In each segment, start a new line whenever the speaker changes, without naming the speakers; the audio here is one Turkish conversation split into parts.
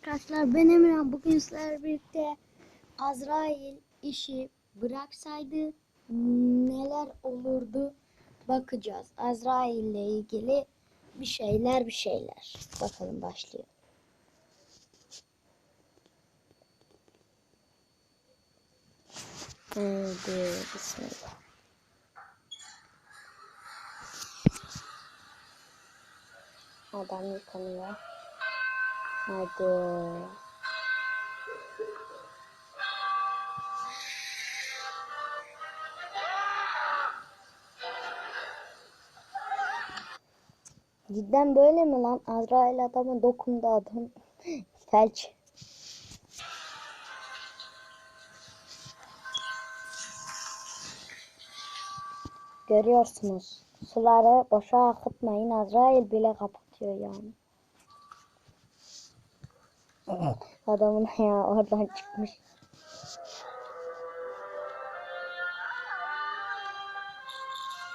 arkadaşlar ben Emirhan. Bugün sizlerle birlikte Azrail işi bıraksaydı neler olurdu bakacağız. Azrail ile ilgili bir şeyler bir şeyler. Bakalım başlıyor. Hadi bismillah. Adam yıkanıyor. Hadi. Cidden böyle mi lan? Azrail adama dokundu adam. Felç. Görüyorsunuz. Suları boşa akıtmayın. Azrail bile kapatıyor yani. Adamın ayağı oradan çıkmış.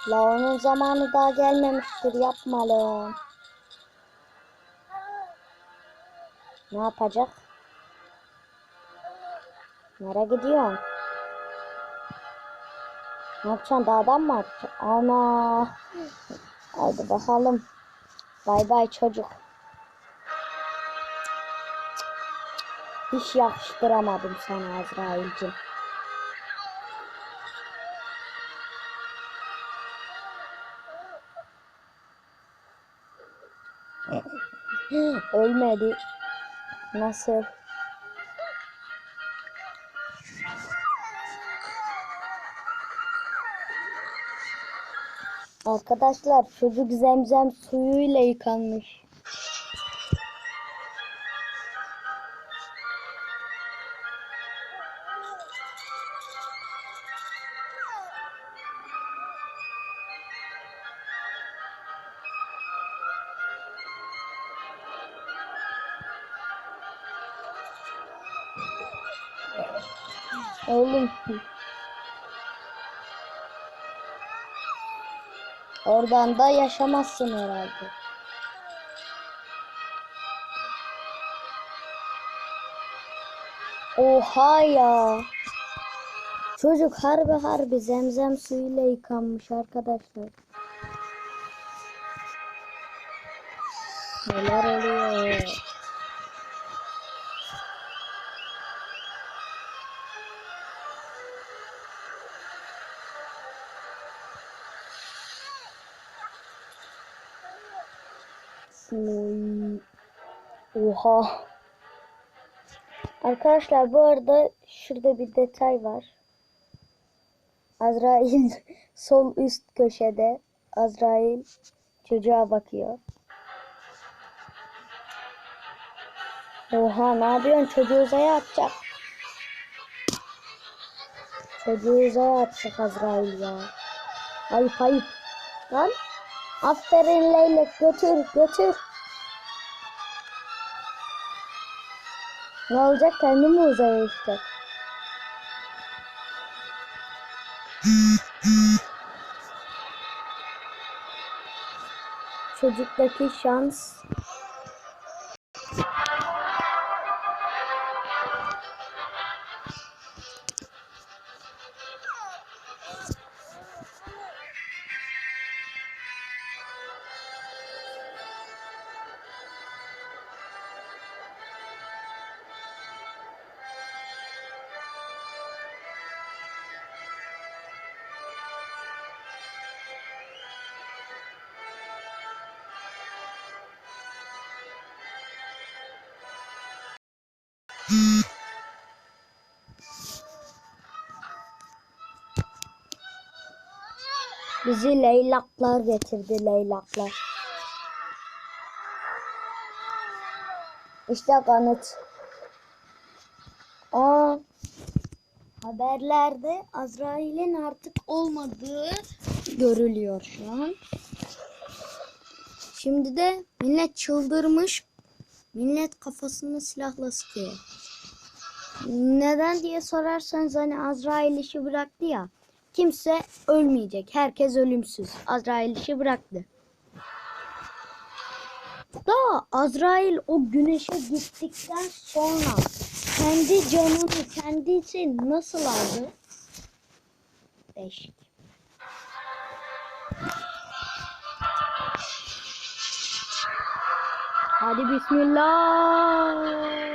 La onun zamanı daha gelmemiştir. Yapma lan. Ne yapacak? Nereye gidiyorsun? Ne yapacaksın? Dağdan mı atacaksın? Ana. Hadi bakalım. Bay bay çocuk. Hiç yakıştıramadım sana Azrail'cim. Ölmedi. Nasıl? Arkadaşlar çocuk zemzem suyuyla yıkanmış. Oğlum. Oradan da yaşamazsın herhalde. Oha ya. Çocuk harbi harbi zemzem suyuyla yıkanmış arkadaşlar. Neler oluyor? Oy. Oha. Arkadaşlar bu arada şurada bir detay var. Azrail sol üst köşede. Azrail çocuğa bakıyor. Oha ne yapıyorsun? Çocuğu uzaya atacak. Çocuğu uzaya atacak Azrail ya. Ayıp ayıp. Lan. Aferin Leylek götür götür. Ne olacak kendi mi uzaya uçacak? Çocuktaki şans. Bizi leylaklar getirdi leylaklar. İşte kanıt. Aa, haberlerde Azrail'in artık olmadığı görülüyor şu an. Şimdi de millet çıldırmış. Millet kafasını silahla sıkıyor. Neden diye sorarsanız hani Azrail işi bıraktı ya. Kimse ölmeyecek. Herkes ölümsüz. Azrail işi bıraktı. Da Azrail o güneşe gittikten sonra kendi canını kendisi nasıl aldı? Beş. Hadi bismillah.